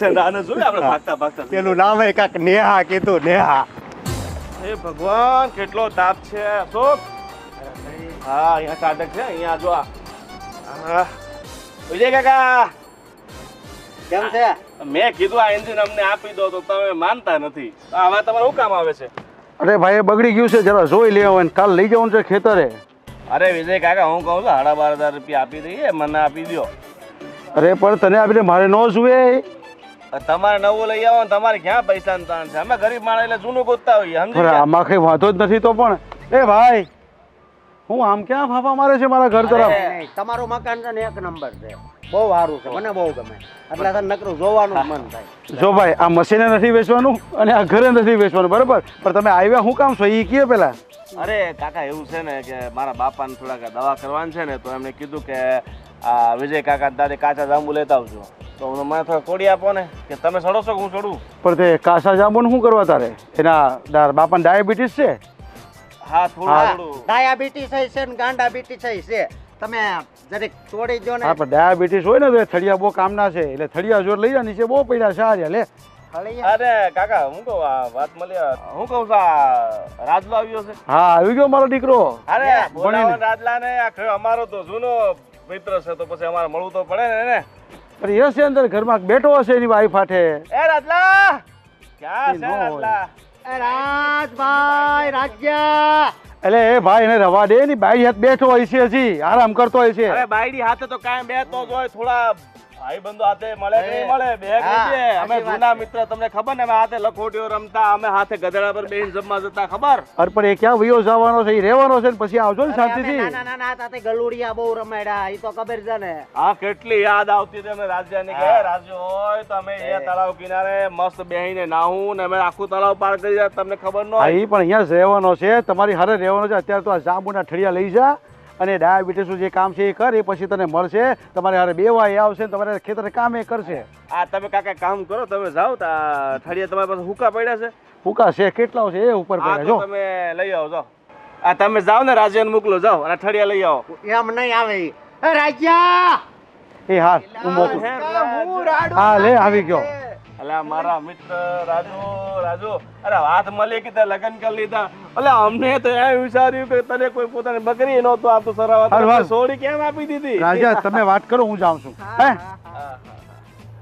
રિક્ષા રાને જોયું આપણે ભાગતા ભાગતા. પેલું નામ એ કાંક નેહા કીધું નેહા. હે ભગવાન કેટલો તાપ છે. અશોક હા અહીંયા સાધક છે અહીંયા જો આ. હા. વિજય કાકા. કેમ છે? મેં કીધું આ એન્જિન અમને આપી દો તો તમે માનતા નથી. આવા તમારે શું કામ આવે છે? અરે ભાઈ બગડી ગયું છે જરા જોઈ લેવું અને કાલ લઈ જવાનું છે ખેતરે. અરે વિજય કાકા હું કહું છું સાડા બાર હજાર રૂપિયા આપી દઈએ મને આપી દો અરે પણ તને આપીને મારે ન જુએ. તમારે નવું લઈ આવો તમારે ક્યાં પૈસા તાણ છે? અમે ગરીબ માણસ એટલે જૂનું ગોતતા હોઈએ સમજી ગયા? આમાં કઈ વાંધો જ નથી તો પણ. એ ભાઈ હું આમ ક્યાં ફાફા મારે છે મારા ઘર તરફ? નહીં, તમારું મકાન છે ને એક નંબર છે. બહુ સારું છે મને બહુ ગમે. એટલે તને નકરું જોવાનું જ મન થાય. જો ભાઈ આ મશીને નથી વેચવાનું અને આ ઘરે નથી વેચવાનું બરાબર? પણ તમે આવ્યા હું કામ છો? એ કીએ પેલા? અરે કાકા એવું છે ને કે મારા બાપાને થોડાક દવા કરવાની છે ને તો એમને કીધું કે આ વિજય કાકા દાદે કાચા જાંબુ લેતા આવજો. તો મને થોડા કોડી આપો ને કે તમે સડો છો કે હું સડું? પણ તે કાસા જાંબુને શું કરવા તારે? એના ડા- બાપાને ડાયાબિટીસ છે? હા થોડું ડાયાબિટીસ છે ને ગાંડાબિટીસ છે. તમે જરીક તોડી દો ને. હા પણ ડાયાબિટીસ હોય ને તો થળિયા બહુ કામના છે. એટલે થળિયા જોર લઈ જા નીચે બહુ પડ્યા છે આ લે. અરે કાકા હું કહું આ વાત મળી હું કહું છું રાજલો આવ્યો છે. હા આવી ગયો મારો દીકરો. અરે રાજલા ને અમારો તો જૂનો મિત્ર છે તો પછી અમારે મળવું તો પડે ને પણ એ અંદર ઘરમાં બેઠો હશે એની વાઈફ હાથે. એ રાજલા ક્યાં છે ન એ રાજભાઈ રાજ્યા! એટલે એ ભાઈ એને રવા દે ની બાઈ હાથ બેઠો હોય છે હજી આરામ કરતો હોય છે. અરે બાયડી હાથે તો કાયમ બે તો જ હોય થોડા ભાઈ બંધુ હાથે મળે કે નહીં મળે? બેગ હા, અમે જૂના મિત્ર તમને ખબર ને અમે હાથે લખોટીઓ રમતા અમે હાથે ગધેડા પર બેહીને જમવા જતા ખબર? અરે પણ એ ક્યાં વયો જવાનો છે? એ રહેવાનો છે ને પછી આવજો ને શાંતિથી. ના ના ના તાતે ગલુડિયા બહુ રમાડ્યા એ તો ખબર છે ને. હા કેટલી યાદ આવતી હતી અમે રાજ્યની કે. રાજ્ય હોય તો અમે એ એ. તળાવ કિનારે મસ્ત બેહીને નાહું ને અમે આખું તળાવ પાર કરી જાય તમને ખબર ન હોય. પણ અહીંયા રહેવાનો છે. તમારી હારે રહેવાનો છે. અત્યારે તો આ જાંબુના ઠળિયા લઈ જા. અને ડાયાબિટીસનું જે કામ છે એ કર એ પછી તને મળશે. તમારે હારે બેવા એ આવશે તમારે ખેતરે કામ એ કરશે. આ તમે કાકા કામ કરો તમે જાઓ ઠળિયા તમારી પાસે હુકા પડ્યા છે. હુકા છે? કેટલા છે? એ ઉપર પડ્યા જો. તમે લઈ આવો જાઓ આ તમે જાઓ ને રાજ્યને મોકલો જાઓ અને ઠળિયા લઈ આવો. એમ નહીં આવે. એ રાજ્યા! એ હા હું મોકલું હા લે આવી ગયો. અલ્યા મારા મિત્ર રાજુ રાજુ અરે વાત મળી કે તે લગ્ન કરી લીધા. અલ્યા અમને તો એ વિચાર્યું કે તને કોઈ પોતાની બકરી નહોતું આપતું સરાવા. સોડી કેમ આપી દીધી? રાજા તમે વાત કરો હું જાઉં છું. હે.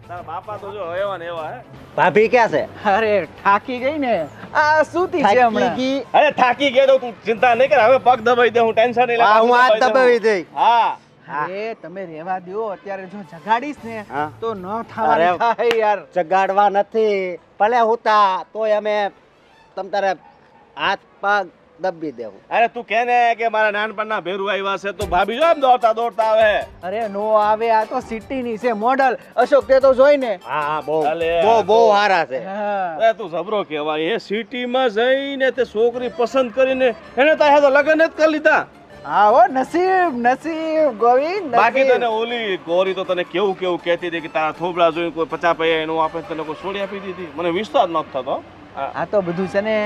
તારા બાપા તો જો એવા ને એવા હે. ભાભી ક્યાં છે? અરે થાકી ગઈ ને. આ સૂતી છે થાકી હમણાં. ગઈ? અરે થાકી ગયો તો તું ચિંતા નહીં કર. હવે પગ દબાઈ દે હું ટેન્શન નહીં લે હું હાથ દબાઈ દબાવી દઈ હા. અરે તમે રેવા દ્યો અત્યારે જો જગાડીશ ને તો ન થવાની. થાય યાર. જગાડવા નથી ભલે હુતા તોય અમે તમ તારે હાથ પગ દબી દેવું. અરે તું કે ને કે મારા નાનપણના ભેરુ આવ્યા છે તો ભાભી જો દોડતા દોડતા આવે. અરે નો આવે આ તો સિટી ની છે મોડલ. અશોક તે તો જોઈ ને. હા હા બહુ બહુ બહુ સારા છે. અરે એ તું જબરો કહેવાય. એ સિટીમાં જઈને તે છોકરી પસંદ કરીને એને તારે તો લગ્ન જ કરી લીધા હા હો નસીબ નસીબ ગોવિંદ બાકી તને ઓલી ગોરી તો તને કેવું કેવું કહેતી હતી કે તારા થોબડા જોઈને કોઈ પચા પૈયા એનું આપે તને કોઈ છોડી આપી દીધી? મને વિશ્વાસ ન થતો આ તો બધું છે ને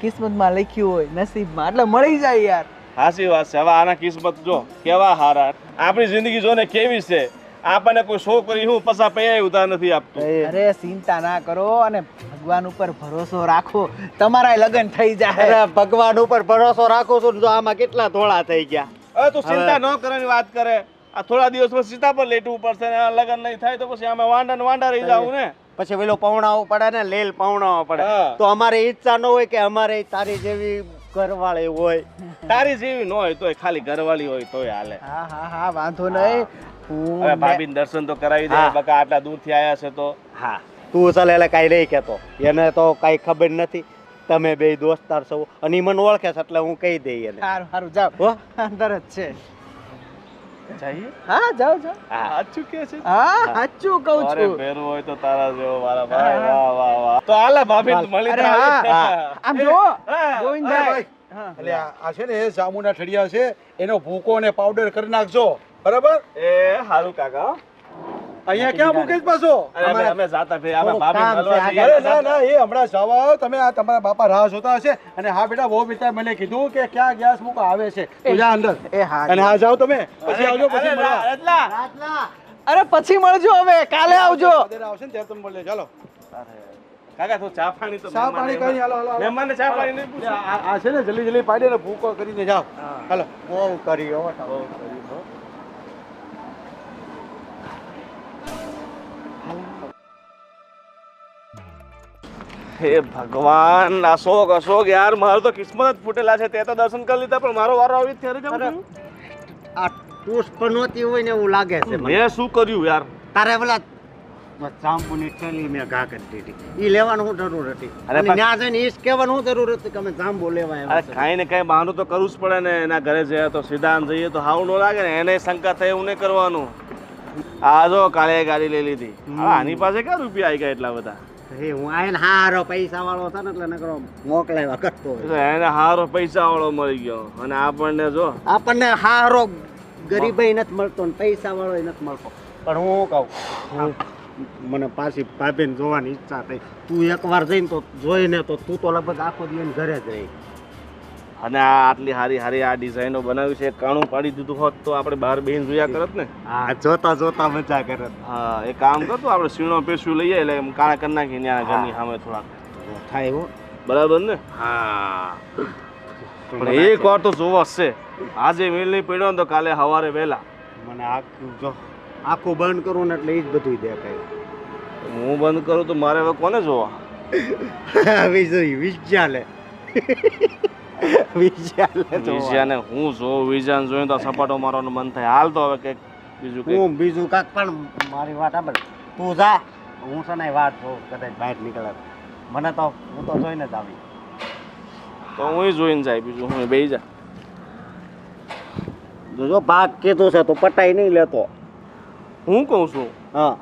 કિસ્મતમાં લખ્યું હોય નસીબમાં. એટલે મળી જાય યાર. હાસી વાત છે. હવે આના કિસ્મત જો કેવા હારા. આપણી જિંદગી જો ને કેવી છે? આપણને કોઈ છોકરી હું પસા પૈયા ઉધાર નથી આપતો. અરે ચિંતા ના કરો અને ભગવાન ઉપર ભરોસો રાખો. તમારા લગ્ન થઈ જાય. અરે ભગવાન ઉપર ભરોસો રાખો છો ને જો આમાં કેટલા ધોળા થઈ ગયા. હવે તું ચિંતા ન કરવાની વાત કરે. આ થોડા દિવસ પછી સીતા પર લેટવું પડશે ને લગ્ન નહીં થાય તો પછી અમે વાંડા ને વાંડા રહી જાવ ને. પછી પેલો પવણાવો પડે ને લેલ પવણાવો પડે. તો અમારે ઈચ્છા ન હોય કે અમારે તારી જેવી ઘરવાળી હોય. તારી જેવી ન હોય તોય ખાલી ઘરવાળી હોય તોય હાલે. હા હા હા વાંધો નહીં. હવે ભાભીને દર્શન તો કરાવી દે બકા આટલા દૂરથી આવ્યા છે તો. હા. તું ચાલે એટલે કાંઈ નહીં કહેતો એને તો કાંઈ ખબર નથી. તમે બે દોસ્તાર છો. અને મને ઓળખે છે એટલે હું કહી દઈ એને. સારું સારું જાઓ. હો? અંદર જ છે. જઈએ? હા જાઓ જાઓ. સાચું કે છે? હા સાચું કહું અરે ભેરું હોય તો તારા જેવો મારા ભાઈ વાહ વાહ વાહ. તો હાલે ભાભી મળી અરે હા આમ જો ગોવિંદભાઈ. એટલે આ આ છે ને એ જાંબુના છે. એનો ભૂકો ને પાવડર કરી નાખજો. બરાબર? એ હારું કાકા. અહીંયા ક્યાં મૂકે પાછો? અરે અમે અમે જાતા ફેર અમે ભાભી કામ છે મળવા આગળ. જઈએ. અરે ના ના એ હમણાં જવા તમે આ તમારા બાપા રાહ જોતા હશે અને હા બેટા બહુ પિતા મને કીધું કે ક્યાં ગેસ મૂકો આવે છે. જા અંદર. એ હા અને હા જાઓ તમે. પછી આવજો પછી મળવા. અરે પછી મળજો હવે. કાલે આવજો. આવશે ને ત્યારે તમે ચાલો. કાકા તું ચા પાણી તો ચા પાણી કઈ હાલો હાલો હાલો. ચા પાણી નહીં આ આ છે ને જલ્દી જલ્દી પાડી ને ભૂકો કરીને જાઓ. હાલો. બહુ કરી હો બહુ કર્યું હો. હે ભગવાન અશોક અશોક યાર મારો તો કિસ્મત જ ફૂટેલા છે તે તો દર્શન કરી લીધા પણ મારો વારો આવી ત્યારે જવું આ પુષ્પ નહોતી હોય ને એવું લાગે છે મેં શું કર્યું યાર? તારે પેલા જાંબુની થેલી મેં ઘા કરી દીધી. ઈ લેવાનું શું જરૂર હતી. અરે ત્યાં જઈને ઈશ કહેવાનું શું જરૂર હતી કે અમે જાંબુ લેવા અરે. કાંઈ ને કાંઈ બહાનું તો કરવું જ પડે ને એના ઘરે જઈએ તો સીધા જઈએ તો હાવ ન લાગે ને એને શંકા થાય એવું નહીં કરવાનું. આ જો કાલે ગાડી લઈ લીધી. આની પાસે ક્યાં રૂપિયા આવી ગયા એટલા બધા? એ હું આઈને હારો પૈસા વાળો હતો ને એટલે નકરો મોકલાવ્યા કરતો. એટલે એને હારો પૈસા વાળો મળી ગયો. અને આપણને જો આપણને હારો ગરીબાઈ નથી મળતો ને પૈસા વાળો નથી મળતો. પણ હું કહું? હું મને પાછી ભાભીને જોવાની ઈચ્છા થઈ. તું એકવાર જઈને તો જોઈને તો તું તો લગભગ આખો દિવસ ઘરે જ રહી. અને આ આટલી હારી હારી આ ડિઝાઇનો બનાવી છે. કાણું પાડી દીધું હોત તો આપણે બહાર બેહીને જોયા કરત ને. હા જોતા જોતા મજા કરત. હા એ કામ કરતું આપણે સીણો પેશું લઈએ એટલે એમ કાણા કરી નાખી ને ઘરની સામે થોડાક. થાય હો. બરાબર ને? હા. પણ એક વાર તો જોવો છે. આજે મેલ નહીં પડ્યો તો કાલે સવારે વહેલા મને આખું જો આખું બંધ કરું ને એટલે એ જ બધું દેખાય. હું બંધ કરું તો મારે હવે કોને જોવા? વિજય વિજ્યાલે વિજ્યાલે વિઝયાને હું જોઉં વિઝયાને જોઈને તો સપાટો મારવાનું મન થાય. હાલ તો હવે કંઈક બીજું હું બીજું કાંક પણ મારી વાત સાંભળ તું જા. હું છે ને વાત જોઉં કદાચ બહાર નીકળે. મને તો હું તો જોઈને જ આવી. તો હું જોઈને જાય બીજું હું બેહી જા. જો જો ભાગ કીધું છે તો પટાઈ નહીં લેતો. હું કહું છું? હા.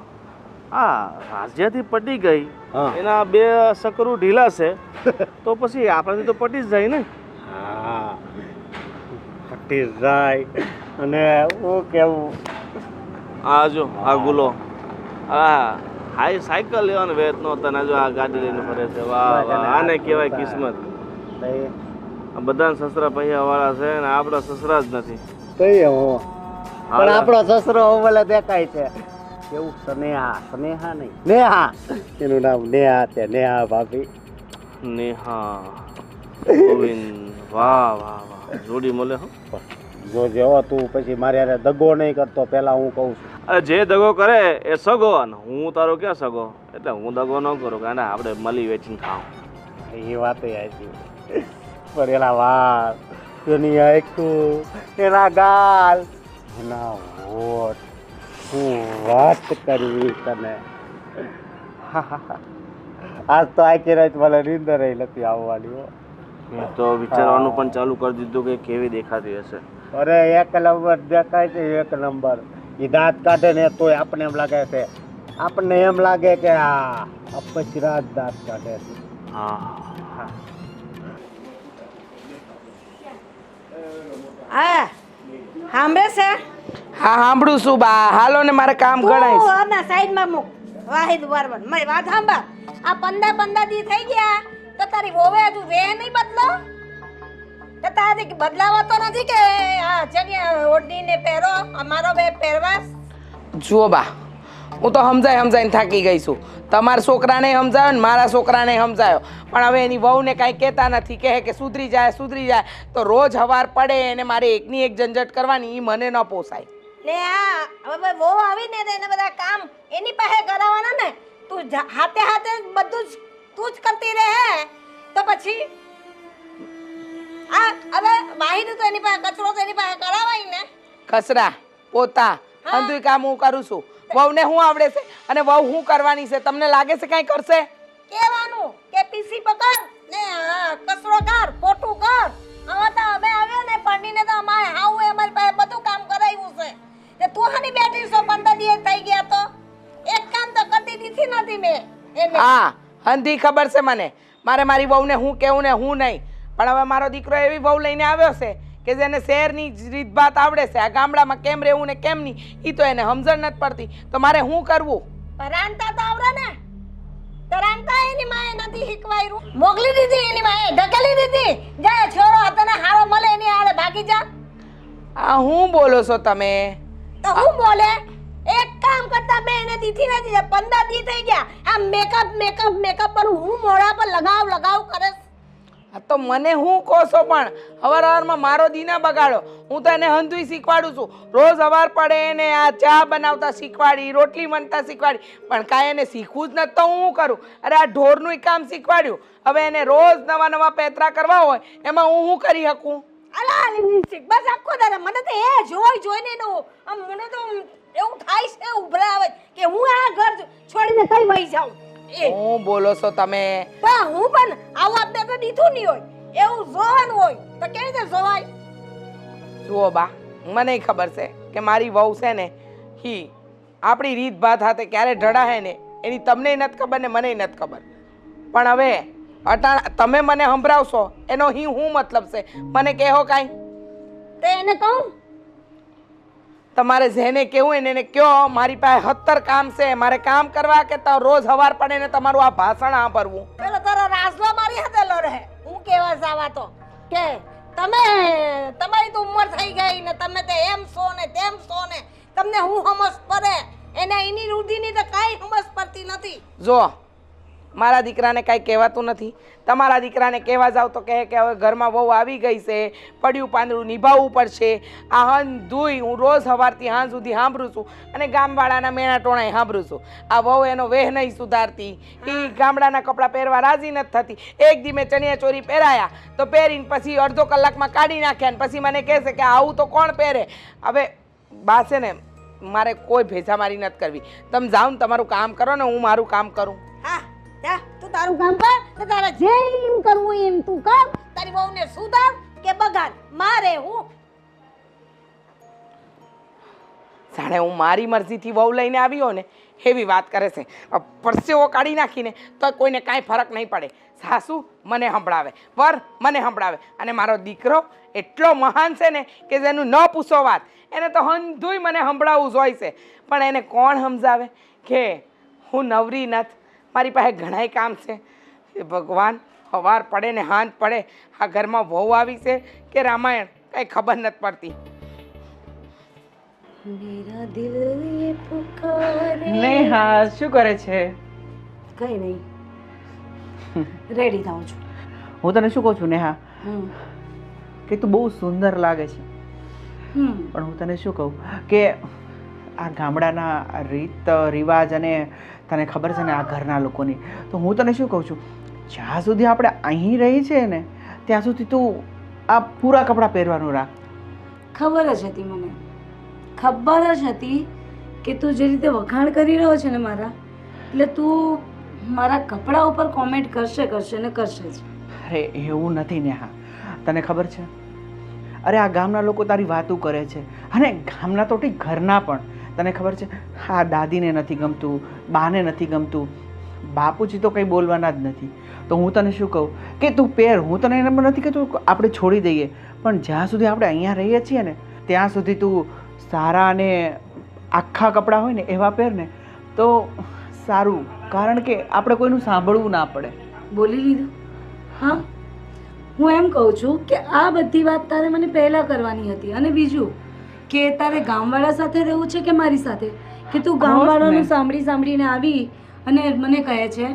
આ રાજ્યથી પટી ગઈ. હા. એના બે સકરું ઢીલા છે. તો પછી આપણાથી તો પટી જ જાય ને. હા. પટી જાય. અને હું કેવું? આ જો આ ગુલો. હા હાઈ સાયકલ લેવાનો વેત નો તને જો આ ગાડી લઈને ફરે છે. વાહ વાહ આને કહેવાય કિસ્મત. આ બધા સસરા પૈયા વાળા છે ને આપણા સસરા જ નથી. તઈ હું. પણ. આપણો સસરો ઓવલે દેખાય છે. કેવું? સ્નેહા સ્નેહા નહીં. નેહા. એનું નામ નેહા છે. નેહા ભાભી. નેહા. ગોવિંદ વાહ વાહ વાહ. જોડી મળે હો. જો જેવો તું પછી મારે હારે દગો નહીં કરતો પેલા હું કહું છું. અરે જે દગો કરે એ સગો અને હું તારો ક્યાં સગો? એટલે હું દગો ન કરું કારણ આપણે મળી વેચીને ખાઉં એ વાત આવી પણ એના વાળ એની આખું એના ગાલ. એના હોઠ. શું વાત કરવી તને. આજ તો આખી રાત મને નીંદર નથી આવવાની તો વિચારવાનું પણ ચાલુ કરી દીધું કે કેવી દેખાતી હશે. અરે એક નંબર દેખાય છે એક નંબર. એ દાંત કાઢે ને તોય આપણને એમ લાગે છે. આપણને એમ લાગે કે આ અપચરા જ દાંત કાઢે છે. હા. હા સાંભળે છે? હા સાંભળું છું બા. હાલો ને મારે કામ ગણાય સાઈડમાં મૂક. વાહિદ વારવન. મારી વાત સાંભળ. આ પંદર પંદર દી થઈ ગયા. તો તારી વોવે હજુ વે નહીં બદલો? તો તારી બદલાવો તો નથી કે આ જગ્યા ઓઢીને પહેરો અમારો બે પહેરવાસ? જુઓ બા હું તો સમજાય સમજાઈને થાકી ગઈ છું. તમારા છોકરાને સમજાયો ને મારા છોકરાને સમજાયો. પણ હવે એની વહુને કાંઈ કહેતા નથી. કહે કે સુધરી જાય સુધરી જાય. તો રોજ હવાર પડે એને મારે એકની એક ઝંઝટ કરવાની એ મને ન પોસાય. ને આ હવે વહુ આવીને એને બધા કામ એની પાસે કરાવવાના ને? તું હાથે હાથે બધું જ તું જ કરતી રહે તો પછી આ હવે વાહિદ તો એની પાસે કચરો તો એની પાસે કરાવાય ને કચરા પોતા હા. કામ હું કરું છું. વહુને શું આવડે છે? અને વહુ શું કરવાની છે? તમને લાગે છે કાંઈ કરશે? કહેવાનું કે પીસી પકડ ને કચરો કર પોટું કર. હવે તો અમે આવ્યો ને પંડીને તો અમારે હાવ અમારી પાસે બધું કામ કરાવ્યું છે. તે તું હાની બેઠી છો? પંદર દિવસ થઈ ગયા તો. એક કામ તો કરતી દીધી નથી મેં હા હંધી ખબર છે મને. મારે મારી વહુને હું કહેવું ને હું નહીં. પણ હવે મારો દીકરો એવી વહુ લઈને આવ્યો છે કે જેને શહેરની રીતભાત આવડે છે. આ ગામડામાં કેમ રહેવું ને કેમ નહીં એ તો એને સમજણ નથી પડતી. તો મારે શું કરવું? રાંધતા તો આવડે ને. તો રાંધતા એની માએ નથી શીખવાયું મોકલી દીધી એની માએ ઢકેલી દીધી. જાય છોરો તને હારો મળે એની આડે ભાગી જા. આ હું બોલો છો તમે? તો હું બોલે? એક કામ દીથી નથી પંદર દી થઈ ગયા. આ મેકઅપ મેકઅપ મેકઅપ પર હું મોઢા પર લગાવ લગાવ કરે આ તો મને હું કહો છો પણ? હવાર હવારમાં મારો દી ના બગાડો. હું તો એને હંધુઈ શીખવાડું છું. રોજ હવાર પડે એને આ ચા બનાવતા શીખવાડી રોટલી વણતા શીખવાડી. પણ કાંઈ એને શીખવું જ નથી તો હું શું કરું? અરે આ ઢોરનું કામ શીખવાડ્યું. હવે એને રોજ નવા નવા પેતરા કરવા હોય એમાં હું શું કરી શકું? અલા બસ આખો દાદા મને તો એ જોઈ જોઈને એનું આમ મને તો એવું થાય છે ઉભરા આવે કે હું આ ઘર છોડીને કઈ વહી જાઉં. એ. હું બોલો છો તમે? પણ હું પણ આવું આપને તો દીધું નહીં હોય. એવું જોવાનું હોય તો કેવી રીતે જોવાય? જુઓ બા મને ખબર છે કે મારી વહુ છે ને હી આપણી રીત ભાત હાથે ક્યારે ઢળા હે ને એની તમને નથી ખબર ને મને નથી ખબર. પણ હવે અટાણ તમે મને સંભળાવશો એનો હી હું મતલબ છે? મને કહો કાંઈ? તે એને કહું તમારે જેને કેવું એને એને કયો મારી પાસે હત્તર કામ છે મારે કામ કરવા કે તો રોજ હવાર પડે ને તમારું આ ભાષણ સાંભળવું પેલો તારો રાજલો મારી હાથે રહે હું કેવા જાવા તો? કે તમે તમારી તો ઉંમર થઈ ગઈ ને તમે તે એમ છો ને તેમ છો ને. તમને હું સમજ પડે? એને એની રૂઢીની તો કાંઈ સમજ પડતી નથી. જો મારા દીકરાને કાંઈ કહેવાતું નથી. તમારા દીકરાને કહેવા જાવ તો કહે કે હવે ઘરમાં વહુ આવી ગઈ છે પડ્યું પાંદડું નિભાવવું પડશે. આ હન ધુઈ હું રોજ સવારથી હાંજ સુધી સાંભળું છું અને ગામવાળાના મેણા ટોણાએ સાંભળું છું. આ વહુ એનો વેહ નહીં સુધારતી. એ ગામડાના કપડાં પહેરવા રાજી નથી થતી. એક દી મેં ચણિયા ચોરી પહેરાયા તો પહેરીને પછી અડધો કલાકમાં કાઢી નાખ્યા ને પછી મને કહેશે કે આવું તો કોણ પહેરે? હવે બા છે ને મારે કોઈ ભેજામારી નથી કરવી. તમે જાઓ ને તમારું કામ કરો ને હું મારું કામ કરું. હા. જા, તું તારું કામ કર ને તારે જે એમ કરવું એમ તું કર. તારી વહુને સુધાર કે બગાડ, મારે હું? જાણે હું મારી મરજીથી વહુ લઈને આવ્યો ને, એવી વાત કરે છે. પરસેવો કાઢી નાખીને તો કોઈને કાંઈ ફરક નહીં પડે. સાસુ મને સંભળાવે, વર મને સંભળાવે. અને મારો દીકરો એટલો મહાન છે ને કે જેનું ન પૂછો વાત, એને તો હંધુય મને સંભળાવવું જોઈશે પણ એને કોણ સમજાવે કે હું નવરી નથી? મારી પાસે ઘણાય કામ છે. એ ભગવાન સવાર પડે ને હાંત પડે. આ ઘરમાં વહુ આવી છે કે રામાયણ? કંઈ ખબર નથી પડતી. મેરા દિલ એ પુકારે. નેહા શું કરે છે? કઈ નહીં. રેડી થાઉં છું. હું તને શું કહું છું નેહા? કે તું બહુ સુંદર લાગે છે. પણ હું તને શું કહું કે આ ગામડાના રીત રિવાજ અને તને ખબર છે ને આ ઘરના લોકોની? તો હું તને શું કહું છું? જ્યાં સુધી આપણે અહીં રહી છે ને ત્યાં સુધી તું આ પૂરા કપડાં પહેરવાનું રાખ. ખબર જ હતી મને. ખબર જ હતી કે તું જે રીતે વખાણ કરી રહ્યો છે ને મારા એટલે તું મારા કપડા ઉપર કોમેન્ટ કરશે કરશે ને કરશે જ. અરે એવું નથી નેહા. તને ખબર છે? અરે આ ગામના લોકો તારી વાતો કરે છે. અને ગામના તો ઠીક ઘરના પણ. તને ખબર છે? હા, દાદીને નથી ગમતું, બાને નથી ગમતું. બાપુજી તો કંઈ બોલવાના જ નથી. તો હું તને શું કહું? કે તું પહેર હું તને એમ નથી કહેતું આપણે છોડી દઈએ. પણ જ્યાં સુધી આપણે અહીંયા રહીએ છીએ ને, ત્યાં સુધી તું સારા અને આખા કપડાં હોય ને એવા પહેર ને તો સારું. કારણ કે આપણે કોઈનું સાંભળવું ના પડે. બોલી લીધું? હા. હું એમ કહું છું કે આ બધી વાત તારે મને પહેલાં કરવાની હતી. અને બીજું કે તારે ગામવાળા સાથે રહેવું છે કે મારી સાથે? કે તું ગામવાળાનું સાંભળી સાંભળીને આવી અને મને કહે છે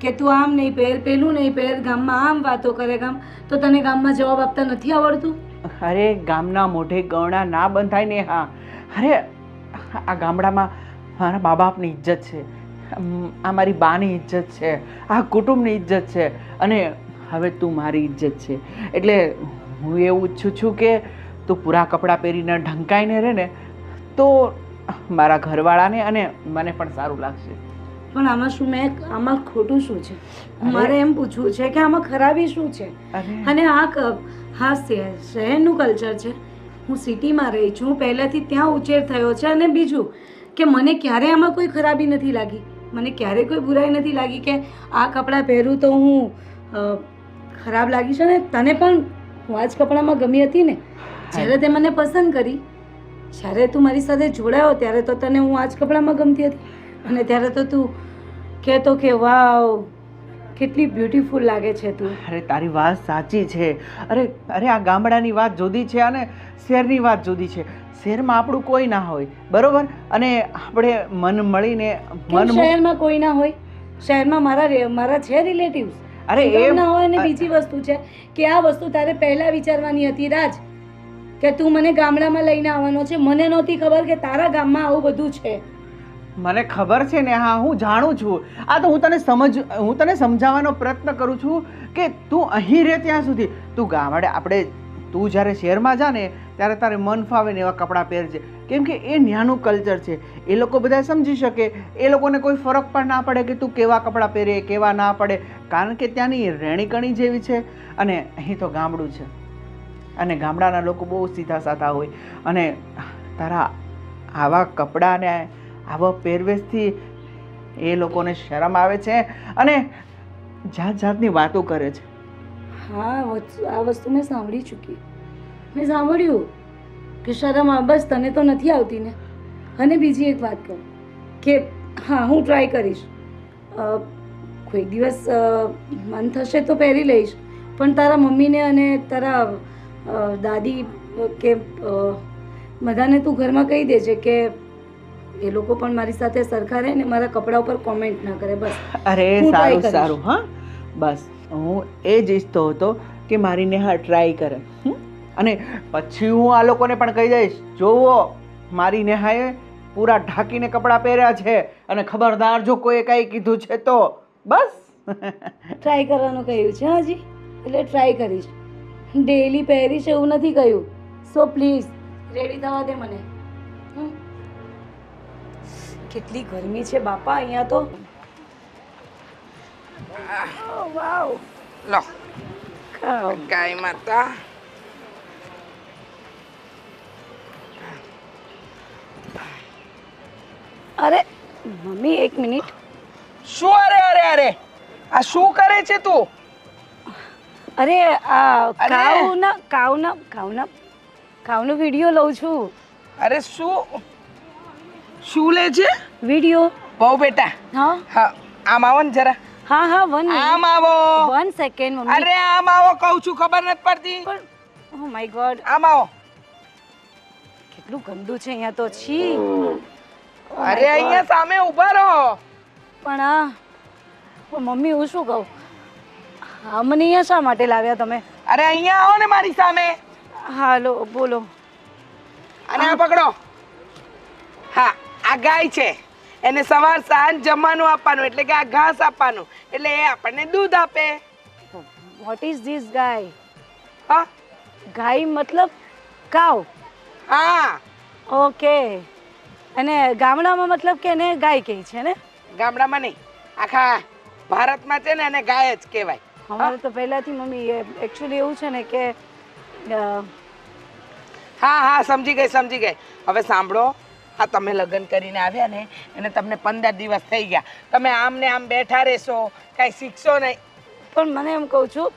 કે તું આમ નહીં પહેર પેલું નહીં પહેર ગામમાં આમ વાતો કરે ગામ તો તને ગામમાં જવાબ આપતા નથી આવડતું? અરે ગામના મોઢે ગણા ના બંધાય ને હા. અરે આ ગામડામાં મારા મા બાપની ઇજ્જત છે. આ મારી બાની ઇજ્જત છે. આ કુટુંબની ઇજ્જત છે. અને હવે તું મારી ઇજ્જત છે. એટલે હું એવું ઈચ્છું છું કે તું પૂરા કપડાં પહેરીને ઢંકાઈને રહે ને તો મારા ઘરવાળાને અને મને પણ સારું લાગશે. પણ આમાં શું મેં આમાં ખોટું શું છે? મારે એમ પૂછવું છે કે આમાં ખરાબી શું છે? અને આ હા શહેર શહેરનું કલ્ચર છે. હું સિટીમાં રહી છું પહેલાંથી ત્યાં ઉછેર થયો છે અને બીજું કે મને ક્યારે આમાં કોઈ ખરાબી નથી લાગી? મને ક્યારે કોઈ બુરાઈ નથી લાગી કે આ કપડાં પહેરું તો હું ખરાબ લાગી છે ને તને પણ હું આ જ કપડામાં ગમી હતી ને? જ્યારે તે મને પસંદ કરી જ્યારે તું મારી સાથે જોડાયો ત્યારે તો તને હું આ જ કપડામાં ગમતી હતી. અને ત્યારે તો તું કહેતો કે વાવ કેટલી બ્યુટીફુલ લાગે છે તું. અરે તારી વાત સાચી છે. અરે અરે આ ગામડાની વાત જુદી છે અને શહેરની વાત જુદી છે. શહેરમાં આપણું કોઈ ના હોય બરોબર? અને આપણે મન મળીને મન શહેરમાં કોઈ ના હોય? શહેરમાં મારા મારા છે રિલેટિવ્સ અરે એ ના હોય ને બીજી વસ્તુ છે કે આ વસ્તુ તારે પહેલા વિચારવાની હતી રાજ. કે તું મને ગામડામાં લઈને આવવાનો છે. મને નહોતી ખબર કે તારા ગામમાં આવું બધું છે. મને ખબર છે ને, હા, હું જાણું છું. આ તો હું તને સમજ, હું તને સમજાવવાનો પ્રયત્ન કરું છું કે તું અહીં રહે ત્યાં સુધી. તું ગામડે, આપણે, તું જ્યારે શહેરમાં જા ને, ત્યારે તારે મન ફાવે ને એવા કપડાં પહેરજે. કેમ કે એ ન્યાનું કલ્ચર છે. એ લોકો બધા સમજી શકે. એ લોકોને કોઈ ફરક પણ ના પડે કે તું કેવા કપડાં પહેરે, કેવા ના પડે. કારણ કે ત્યાંની રહેણીકણી જેવી છે અને અહીં તો ગામડું છે. અને ગામડાના લોકો બહુ સીધા સાધા હોય. અને તારા આવા કપડાને, આવા પહેરવેશથી એ લોકોને શરમ આવે છે અને જાત જાતની વાતો કરે છે. હા આ વસ્તુ મેં સાંભળી ચૂકી. મેં સાંભળ્યું કે શરમ આ બસ તને તો નથી આવતી ને? અને બીજી એક વાત કહું કે, હા, હું ટ્રાય કરીશ. કોઈ દિવસ મન થશે તો પહેરી લઈશ. પણ તારા મમ્મીને અને તારા દાદી કે બધાને તું ઘરમાં કહી દેજે કે એ લોકો પણ મારી સાથે સરખા રહે ને મારા કપડા ઉપર કોમેન્ટ ના કરે બસ. અરે સારું સારું હા. બસ હું એ જ ઈચ્છતો હતો કે મારી નેહા ટ્રાય કરે? અને પછી હું આ લોકોને પણ કહી દઈશ જોવો મારી નેહાએ પૂરા ઢાંકીને કપડાં પહેર્યા છે અને ખબરદાર જો કોઈએ કાંઈ કીધું છે તો. બસ. ટ્રાય કરવાનું કહ્યું છે હાજી. એટલે ટ્રાય કરીશ. ડેઈલી પહેરીશ એવું નથી કહ્યું. સો પ્લીઝ રેડી થવા દે મને? કેટલી ગરમી છે બાપા અહીંયા તો. વાવ લો. ખાઓ ગાય માતા. અરે મમ્મી એક મિનિટ. શું અરે અરે અરે? આ શું કરે છે તું? અરે આ! કાઉના કાઉના કાઉના કાઉનો વીડિયો લઉં છું. અરે શું? શું લે છે? વીડિયો. બહુ બેટા. હા? હા આમ આવો ને જરા. હા હા વન આમ આવો. One second mummy. અરે આમ આવો કહું છું ખબર નથી પડતી. ઓ માય ગોડ આમ આવો. કેટલું ગંદુ છે અહીંયા તો છી. અરે અહીંયા સામે ઊભા રહો. પણ મમ્મી હું શું કહું? હા મને અહીંયા શા માટે લાવ્યા તમે? અરે અહીંયા આવો ને મારી સામે. હાલો બોલો. અને આ પકડો. હા આ ગાય છે. એને સવાર સાંજ જમવાનું આપવાનું એટલે કે આ ઘાસ આપવાનું. એટલે એ આપણને દૂધ આપે. વોટ ઇઝ ધીસ ગાય હા? ગાય મતલબ કાવ? હા. ઓકે અને ગામડામાં મતલબ કે એને ગાય કહે છે ને? ગામડામાં નહીં. આખા ભારતમાં છે ને એને ગાય જ કહેવાય. અમારે તો પહેલાથી મમ્મી એકચ્યુઅલી એવું છે ને કે હા હા સમજી ગઈ સમજી ગઈ. હવે સાંભળો. આ તમે લગ્ન કરીને આવ્યા ને એને તમને પંદર દિવસ થઈ ગયા. તમે આમ ને આમ બેઠા રહેશો કાંઈ શીખશો નહીં. પણ મને એમ કહું છું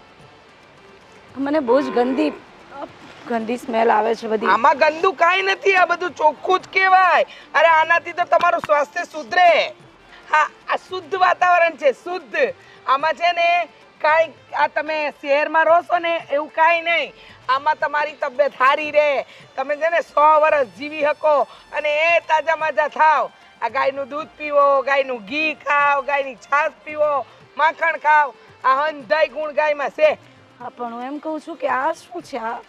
મને બહુ જ ગંદી ગંદી સ્મેલ આવે છે બધી. આમાં ગંદુ કાંઈ નથી આ બધું ચોખ્ખું જ કહેવાય. અરે આનાથી તો તમારું સ્વાસ્થ્ય સુધરે. હા આ શુદ્ધ વાતાવરણ છે શુદ્ધ. આમાં છે ને કાંઈ આ તમે શહેરમાં રહો છો ને એવું કાંઈ નહીં. આમાં તમારી તબિયત સારી રહે. તમે છે ને સો વર્ષ જીવી શકો અને એ તાજા માજા થાવ. આ ગાયનું દૂધ પીવો ગાયનું ઘી ખાવ ગાયની છાશ પીવો માખણ ખાવ. આ હંધાઈ ગુણ ગાયમાં છે. હા પણ હું એમ કહું છું કે આ શું છે આ?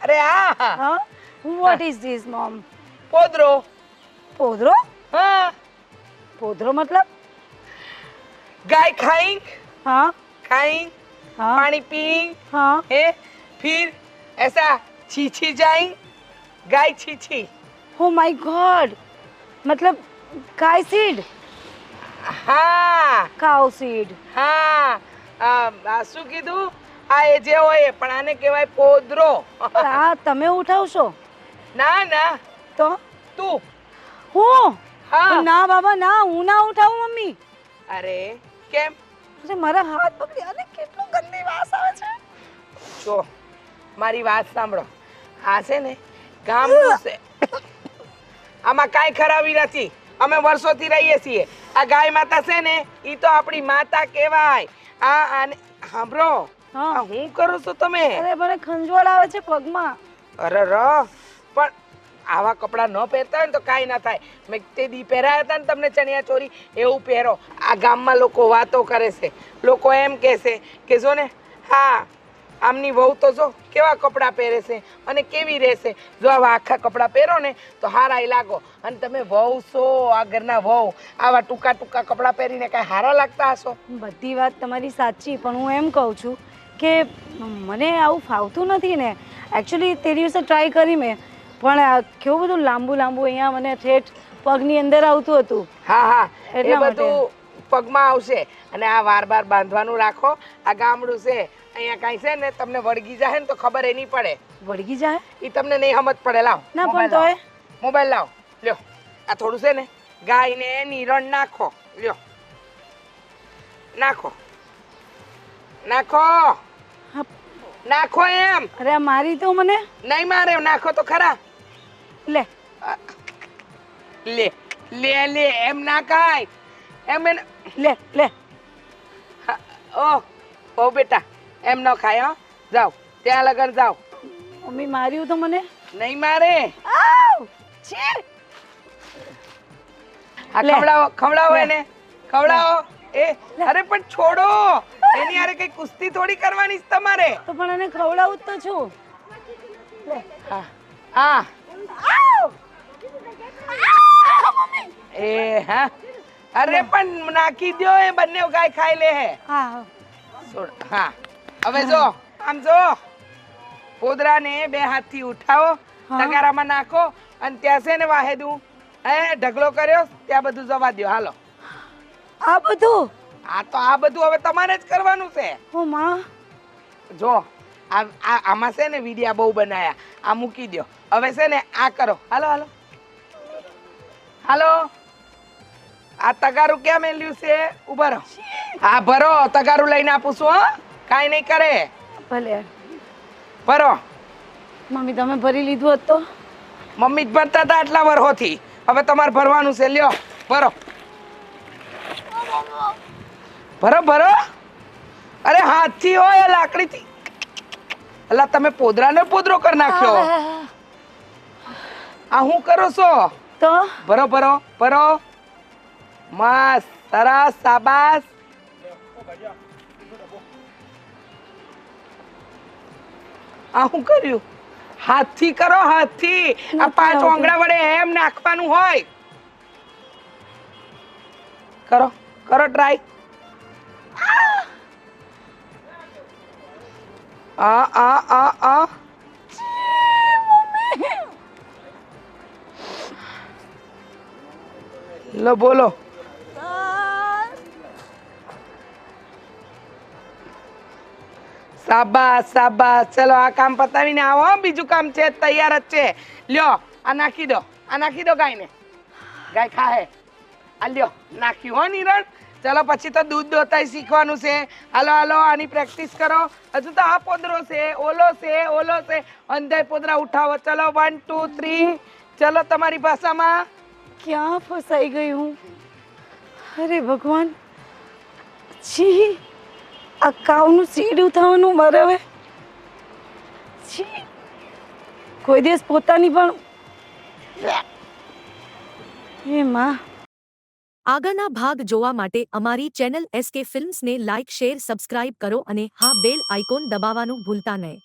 અરે આ! હા? વોટ ઇઝ ધીસ મોમ પોદરો. પોદરો? હા. પોદરો મતલબ? ગાય ખાઈંગ હા खाएं હા पानी पिएं હા है फिर ऐसा छीछी जाएं गाय छीछी ઓ માય ગોડ મતલબ ગાય સીડ હા કાઉ સીડ હા આ આ શું કીધું આ એ જે હોય એ, પણ આને કહેવાય પોદરો આ તમે ઉઠાવશો ના ના તો તું હું હા ના બાબા ના હું ના ઉઠાવું મમ્મી અરે કેમ અરે મારા હાથ પકડી અને કેટલો ગંદી વાસ આવે છે. જો મારી વાત સાંભળો. આ છે ને ગામનું છે. આમાં કાંઈ ખરાબી નથી. અમે વર્ષોથી રહીએ છીએ. આ ગાય માતા છે ને એ તો આપણી માતા કહેવાય. આ આને સાંભળો. હા. કરું છું તમે? અરે મને ખંજવાળ આવે છે પગમાં. અરે ર. પણ આવા કપડાં ન પહેરતા હોય ને તો કાંઈ ના થાય. મેં તે દી પહેરાયા હતા ને તમને ચણિયા ચોરી, એવું પહેરો. આ ગામમાં લોકો વાતો કરે છે. લોકો એમ કહેશે કે જો ને, હા, આમની વહુ તો જો કેવા કપડાં પહેરે છે અને કેવી રહેશે જો આવા આખા કપડાં પહેરો ને તો હારા લાગો. અને તમે વહુ છો, આ ઘરના વહુ, આવા ટૂંકા ટૂંકા કપડાં પહેરીને કાંઈ હારા લાગતા હશો? બધી વાત તમારી સાચી, પણ હું એમ કહું છું કે મને આવું ફાવતું નથી ને. એકચ્યુઅલી તે દિવસે ટ્રાય કરી મેં. પણ આ કેવું બધું લાંબુ લાંબુ અહીંયા મને ઠેઠ પગની અંદર આવતું હતું. હા હા. એ બધું પગમાં આવશે. અને આ વાર બાર બાંધવાનું રાખો. આ ગામડું છે. અહીંયા કાંઈ છે ને તમને વળગી જાય ને તો ખબર એ નહીં પડે. વળગી જાય એ તમને નહીં સમજ પડે. લાવ. ના પણ મોબાઈલ લાવો. મોબાઈલ લાવ. લ્યો. આ થોડું છે ને ગાયને નિરણ નાખો. લ્યો. નાખો. નાખો. નાખો એમ. અરે મારી તો મને? નહીં મારે નાખો તો ખરા. લે. લે લે લે એમ ના કાય એમ એને લે લે. ઓ ઓ બેટા એમ ન ખાય હો. જાઓ ત્યાં લગન જાઓ. મમ્મી માર્યું તો મને? નહીં મારે. આવ! છે! આ ખવડાવો ખવડાવો એને. ખવડાવો. એ અરે પણ છોડો. એની હારે કઈ કુસ્તી થોડી કરવાની છે તમારે. તો પણ એને ખવડાવું જ તો છું. હા હા. એ હા. અરે પણ નાખી દો એ બંને ગાય ખાઈ લે હે. હા છોડ. હા. હવે જો આમ જો. પોદરાને બે હાથથી ઉઠાવો. તગારામાં નાખો અને ત્યાં છે ને વાહેદું હે ઢગલો કર્યો ત્યાં બધું જવા દો હાલો. આ બધું? આ તો આ બધું હવે તમારે જ કરવાનું છે. ઓ માં. જો આ આમાં છે ને વિડિયા બહુ બનાયા. આ મૂકી દ્યો. હવે છે ને આ કરો. હાલો હાલો. હાલો. આ તગારું કેમ મેલ્યું છે? ઊભા રહો. હા ભરો તગારું લઈને આપું છું હો. કાંઈ નહીં કરે. ભલે. ભરો. મમ્મી તમે ભરી લીધું હોત તો? મમ્મી જ ભરતા હતા આટલા વર્ષોથી. હવે તમારે ભરવાનું છે લ્યો. ભરો. ભરો ભરો. અરે હાથથી હોય લાકડીથી. એટલે તમે પોદરાનો પોદરો કરી નાખ્યો. આ હું કરો છો? તો? ભરો ભરો ભરો. મસ્ત સરસ સાબાસ આ શું કર્યું? હાથથી કરો હાથથી. આ પાંચ ઓંગળા વડે એમ નાખવાનું હોય. કરો કરો ટ્રાય આ આ આ આ. લો બોલો. ચલો, આ કામ પતાવીને આવો બીજું કામ છે, તૈયાર જ છે. લ્યો, આ નાખી દો. આ નાખી દો ગાયને. ગાય ખાહે. આ લ્યો, નાખ્યું હો નિરણ. ચલો, પછી તો દૂધ દોતાય શીખવાનું છે. હાલો હાલો, આની પ્રેક્ટિસ કરો. હજુ તો આ પોદરો છે, ઓલો છે ઓલો છે. અંધાય પોદરા ઉઠાવો. ચલો વન ટુ થ્રી ચલો, તમારી ભાષામાં. ક્યાં ફસાઈ ગઈ હું? અરે ભગવાન છી આ કાવનું સીડું થવાનું મારે હવે. છી કોઈ દિવસ પોતાની પણ એ માં. આગળના ભાગ જોવા માટે અમારી ચેનલ એસકે ફિલ્મ્સને લાઇક, શેર, સબસ્ક્રાઇબ કરો અને હા, બેલ આઇકોન દબાવવાનું ભૂલતા નહીં.